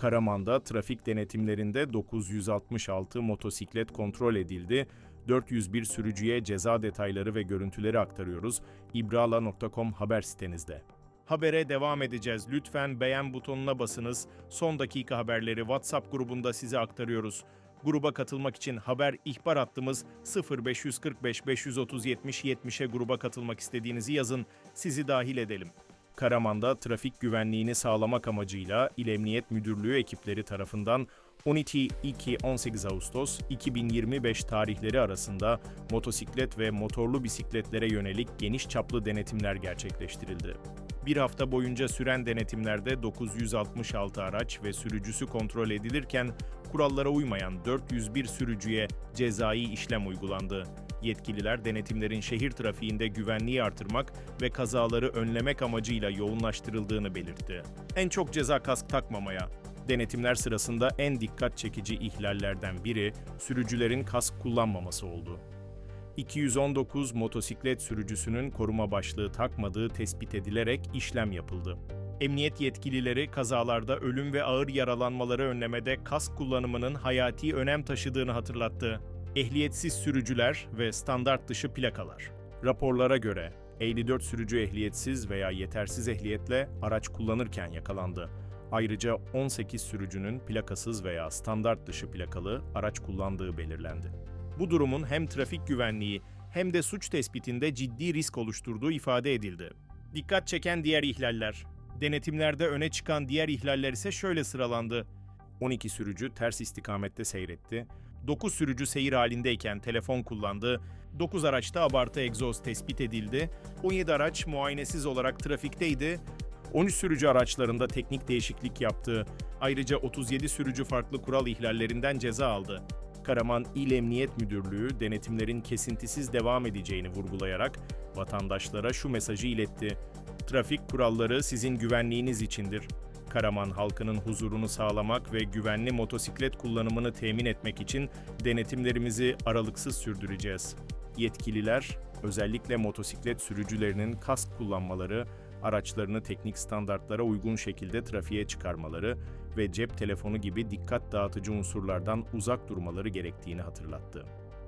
Karaman'da trafik denetimlerinde 966 motosiklet kontrol edildi. 401 sürücüye ceza detayları ve görüntüleri aktarıyoruz. ibrala.com haber sitenizde. Habere devam edeceğiz. Lütfen beğen butonuna basınız. Son dakika haberleri WhatsApp grubunda size aktarıyoruz. Gruba katılmak için haber ihbar hattımız 0545 530 70 70'e gruba katılmak istediğinizi yazın. Sizi dahil edelim. Karaman'da trafik güvenliğini sağlamak amacıyla İl Emniyet Müdürlüğü ekipleri tarafından 12-2-18 Ağustos 2025 tarihleri arasında motosiklet ve motorlu bisikletlere yönelik geniş çaplı denetimler gerçekleştirildi. Bir hafta boyunca süren denetimlerde 966 araç ve sürücüsü kontrol edilirken kurallara uymayan 401 sürücüye cezai işlem uygulandı. Yetkililer denetimlerin şehir trafiğinde güvenliği artırmak ve kazaları önlemek amacıyla yoğunlaştırıldığını belirtti. En çok ceza kask takmamaya, Denetimler sırasında en dikkat çekici ihlallerden biri sürücülerin kask kullanmaması oldu. 219 motosiklet sürücüsünün koruma başlığı takmadığı tespit edilerek işlem yapıldı. Emniyet yetkilileri kazalarda ölüm ve ağır yaralanmaları önlemede kask kullanımının hayati önem taşıdığını hatırlattı. Ehliyetsiz sürücüler ve standart dışı plakalar. Raporlara göre 54 sürücü ehliyetsiz veya yetersiz ehliyetle araç kullanırken yakalandı. Ayrıca 18 sürücünün plakasız veya standart dışı plakalı araç kullandığı belirlendi. Bu durumun hem trafik güvenliği hem de suç tespitinde ciddi risk oluşturduğu ifade edildi. Dikkat çeken diğer ihlaller. Denetimlerde öne çıkan diğer ihlaller ise şöyle sıralandı. 12 sürücü ters istikamette seyretti. 9 sürücü seyir halindeyken telefon kullandı. 9 araçta abartı egzoz tespit edildi. 17 araç muayenesiz olarak trafikteydi. 13 sürücü araçlarında teknik değişiklik yaptı. Ayrıca 37 sürücü farklı kural ihlallerinden ceza aldı. Karaman İl Emniyet Müdürlüğü denetimlerin kesintisiz devam edeceğini vurgulayarak vatandaşlara şu mesajı iletti. Trafik kuralları sizin güvenliğiniz içindir. Karaman halkının huzurunu sağlamak ve güvenli motosiklet kullanımını temin etmek için denetimlerimizi aralıksız sürdüreceğiz. Yetkililer özellikle motosiklet sürücülerinin kask kullanmaları, araçlarını teknik standartlara uygun şekilde trafiğe çıkarmaları ve cep telefonu gibi dikkat dağıtıcı unsurlardan uzak durmaları gerektiğini hatırlattı.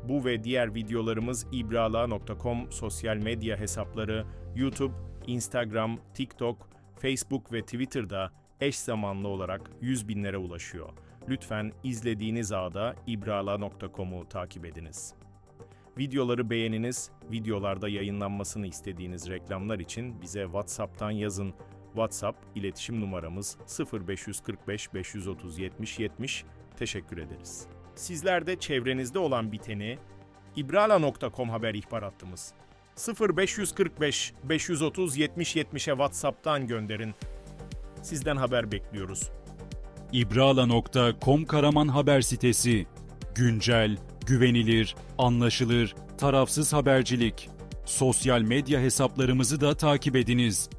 Bu ve diğer videolarımız ibrala.com sosyal medya hesapları, YouTube, Instagram, TikTok, Facebook ve Twitter'da eş zamanlı olarak 100 binlere ulaşıyor. Lütfen izlediğiniz ağda ibrala.com'u takip ediniz. Videoları beğeniniz, videolarda yayınlanmasını istediğiniz reklamlar için bize WhatsApp'tan yazın. WhatsApp iletişim numaramız 0545 530 70 70. Teşekkür ederiz. Sizler de çevrenizde olan biteni ibrala.com haber ihbar hattımız 0545 530 70 70'e WhatsApp'tan gönderin. Sizden haber bekliyoruz. İbrala.com Karaman haber sitesi. Güncel, güvenilir, anlaşılır, tarafsız habercilik. Sosyal medya hesaplarımızı da takip ediniz.